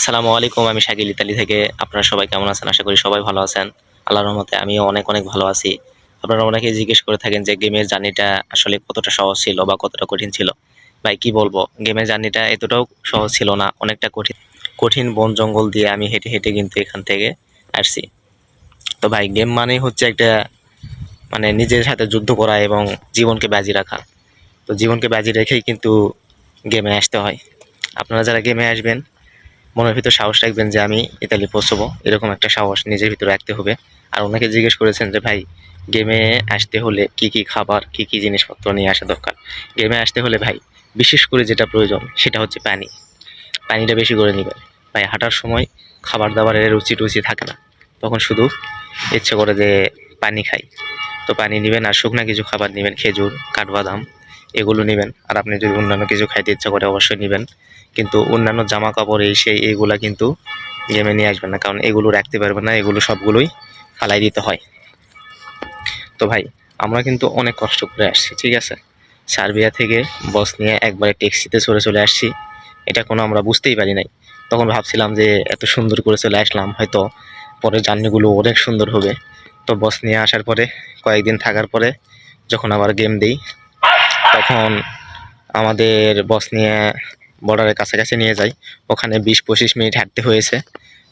আসসালামু আলাইকুম, আমি শাকিল ইতালি থেকে। আপনারা সবাই কেমন আছেন? আশা করি সবাই ভালো আছেন। আল্লাহর রহমতে আমিও অনেক অনেক ভালো আছি। আপনারা অনেকে জিজ্ঞেস করে থাকেন যে গেমের জার্নিটা আসলে কতটা সহজ ছিল বা কতটা কঠিন ছিল। ভাই, কি বলব? গেমের জার্নিটা এতটাও সহজ ছিল না, অনেকটা কঠিন। কঠিন বন জঙ্গল দিয়ে আমি হেঁটে হেঁটে কিন্তু এখান থেকে আসছি। তো ভাই, গেম মানেই হচ্ছে একটা মানে নিজের সাথে যুদ্ধ করা এবং জীবনকে বাজি রাখা। তো জীবনকে বাজি রেখেই কিন্তু গেমে আসতে হয়। আপনারা যারা গেমে আসবেন মনের ভিতর সাহস রাখবেন যে আমি ইতালি পৌঁছবো। এরকম একটা সাহস নিজের ভিতরে রাখতে হবে। আর ওনাকে জিজ্ঞেস করেছেন যে, ভাই গেমে আসতে হলে কি কি খাবার, কি কি জিনিসপত্র নিয়ে আসা দরকার? গেমে আসতে হলে, ভাই, বিশেষ করে যেটা প্রয়োজন, সেটা হচ্ছে পানি। পানিটা বেশি করে নেবেন। ভাই, হাঁটার সময় খাবার দাবারের রুচি টুচি থাকে না। তখন শুধু ইচ্ছে করে যে পানি খাই। তো পানি নেবেন আর শুকনা কিছু খাবার নেবেন, খেজুর, কাঠবাদাম এগুলো নেবেন। আর আপনি যদি অন্যান্য কিছু খাইতে ইচ্ছা করে অবশ্যই নেবেন। কিন্তু অন্যান্য জামা কাপড় এই সেই, এইগুলা কিন্তু গেমে নিয়ে আসবেন না। কারণ এগুলো রাখতে পারবেন না, এগুলো সবগুলোই ফালাই দিতে হয়। তো ভাই, আমরা কিন্তু অনেক কষ্ট করে আসছি, ঠিক আছে? সার্বিয়া থেকে বস নিয়ে একবারে ট্যাক্সিতে চড়ে চলে আসছি। এটা কোনো আমরা বুঝতেই পারি নাই। তখন ভাবছিলাম যে এত সুন্দর করে চলে আসলাম, হয়তো পরের জার্নিগুলো অনেক সুন্দর হবে। তো বস নিয়ে আসার পরে, কয়েকদিন থাকার পরে, যখন আবার গেম দিই তখন আমাদের বস নিয়ে বর্ডারের কাছাকাছি নিয়ে যাই। ওখানে বিশ পঁচিশ মিনিট হাঁটতে হয়েছে।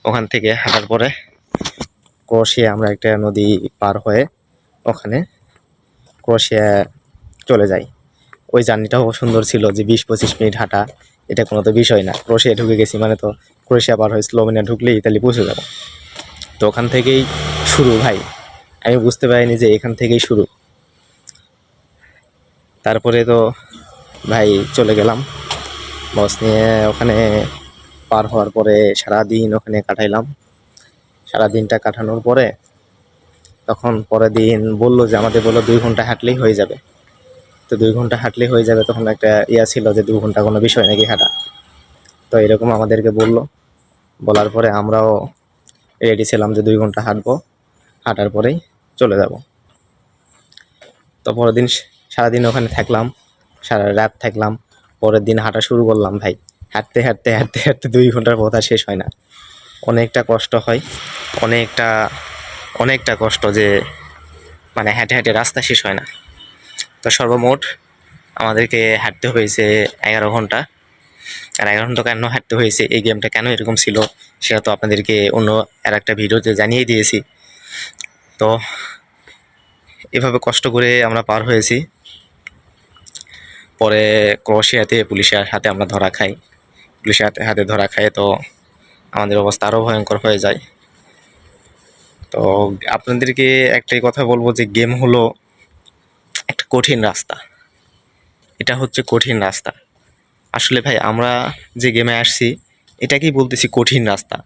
ওখান থেকে হাঁটার পরে ক্রোশিয়া আমরা একটা নদী পার হয়ে ওখানে ক্রোশিয়া চলে যাই। ওই জার্নিটাও সুন্দর ছিল যে বিশ পঁচিশ মিনিট হাঁটা, এটা কোনো তো বিষয় না। ক্রোশিয়া ঢুকে গেছি মানে তো ক্রোশিয়া পার হয়ে স্লোভেনিয়া ঢুকলেই ইতালি পৌঁছে যাব। তো ওখান থেকেই শুরু ভাই। আমি বুঝতে পারিনি যে এখান থেকেই শুরু। তারপরে তো ভাই চলে গেলাম। বস নিয়ে ওখানে পার হওয়ার পরে সারাদিন ওখানে কাটাইলাম। সারাদিনটা কাটানোর পরে তখন পরের দিন বলল যে, আমাদের বলল দুই ঘণ্টা হাঁটলেই হয়ে যাবে। তো দুই ঘণ্টা হাঁটলেই হয়ে যাবে তখন একটা ইয়া ছিল যে, দু ঘণ্টা কোনো বিষয় নাকি হাঁটা। তো এরকম আমাদেরকে বলল। বলার পরে আমরাও রেডি ছিলাম যে, দুই ঘণ্টা হাঁটবো। হাঁটার পরেই চলে যাব। তো পরের দিন সারাদিন ওখানে থাকলাম, সারা রাত থাকলাম, পরের দিন হাঁটা শুরু করলাম ভাই। হাঁটতে হাঁটতে হাঁটতে হাঁটতে দুই ঘণ্টার কথা শেষ হয় না। অনেকটা কষ্ট হয়, অনেকটা অনেকটা কষ্ট যে মানে হেঁটে হেঁটে রাস্তা শেষ হয় না। তো সর্বমোট আমাদেরকে হাঁটতে হয়েছে এগারো ঘণ্টা। আর এগারো ঘণ্টা কেন হাঁটতে হয়েছে, এই গেমটা কেন এরকম ছিল, সেটা তো আপনাদেরকে অন্য আর একটা ভিডিওতে জানিয়ে দিয়েছি। তো এভাবে কষ্ট করে আমরা পার হয়েছি। পরে ক্রোশিয়াতে পুলিশের হাতে আমরা ধরা খাই। পুলিশের হাতে হাতে ধরা খাই তো আমাদের অবস্থা আরও ভয়ঙ্কর হয়ে যায়। তো আপনাদেরকে একটাই কথা বলব যে গেম হলো একটা কঠিন রাস্তা। এটা হচ্ছে কঠিন রাস্তা। আসলে ভাই, আমরা যে গেমে আসছি, এটাকেই বলতেছি কঠিন রাস্তা।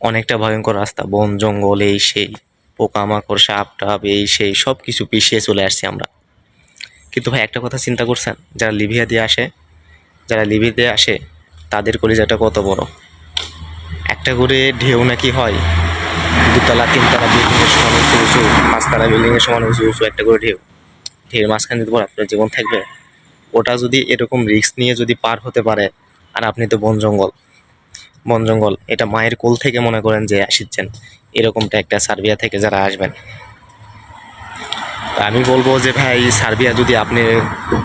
অনেকটা ভয়ঙ্কর রাস্তা। বন, জঙ্গল, এই সেই পোকামাকড়, সাপ টাপ এই সেই সব কিছু পিছিয়ে চলে আসছি আমরা। কিন্তু ভাই, একটা কথা চিন্তা করছেন? যারা লিবিয়া দিয়ে আসে, যারা লিবিয়া দিয়ে আসে, তাদের কলিজাটা কত বড়? একটা করে ঢেউ নাকি হয়, দুতলা, তিনতলা বিল্ডিংয়ের সমান উঁচু উঁচু, পাঁচতলা বিল্ডিংয়ের সমান উঁচু উঁচু একটা করে ঢেউ। ঢেউর মাঝখানে যদি আপনার জীবন থাকবে। ওটা যদি এরকম রিস্ক নিয়ে যদি পার হতে পারে, আর আপনি তো বন জঙ্গল। বন জঙ্গল, এটা মায়ের কোল থেকে মনে করেন যে আসিচ্ছেন। এরকমটা একটা সার্বিয়া থেকে যারা আসবেন আমি বলব যে ভাই, সার্বিয়া যদি আপনি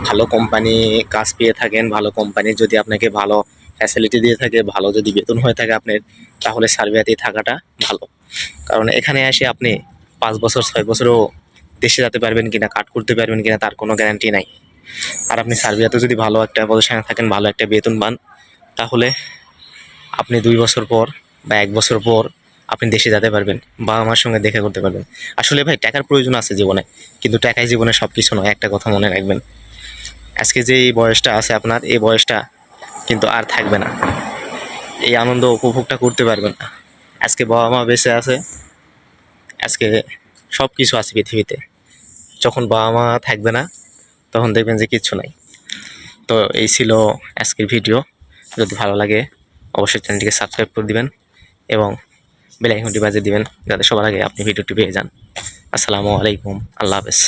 ভালো কোম্পানি কাজ পেয়ে থাকেন, ভালো কোম্পানি যদি আপনাকে ভালো ফ্যাসিলিটি দিয়ে থাকে, ভালো যদি বেতন হয়ে থাকে আপনার, তাহলে সার্বিয়াতেই থাকাটা ভালো। কারণ এখানে এসে আপনি পাঁচ বছর, ছয় বছরও দেশে যেতে পারবেন কিনা কাট করতে পারবেন কিনা, তার কোনো গ্যারান্টি নাই। আর আপনি সার্বিয়াতে যদি ভালো একটা পজিশনে থাকেন, ভালো একটা বেতন পান, তাহলে আপনি দুই বছর পর বা এক বছর পর আপনি দেশে যেতে পারবেন বাবা মার সঙ্গে দেখা করতে পারবেন। আসলে ভাই, টাকার প্রয়োজন আছে জীবনে, কিন্তু টাকাই জীবনে সব কিছু নয়, একটা কথা মনে রাখবেন। আজকে যে এই বয়সটা আছে আপনার, এই বয়সটা কিন্তু আর থাকবে না। এই আনন্দ উপভোগটা করতে পারবেন না। আজকে বাবা মা বেঁচে আছে, আজকে সব কিছু আছে পৃথিবীতে। যখন বাবা মা থাকবে না, তখন দেখবেন যে কিচ্ছু নাই। তো এই ছিল আজকের ভিডিও। যদি ভালো লাগে, অবশ্যই চ্যানেলটিকে সাবস্ক্রাইব করে দিবেন এবং বেল আইকনটি বাজিয়ে দিবেন যাতে সবার আগে আপনি ভিডিওটি পেয়ে যান। আসসালামু আলাইকুম। আল্লাহ হাফেজ।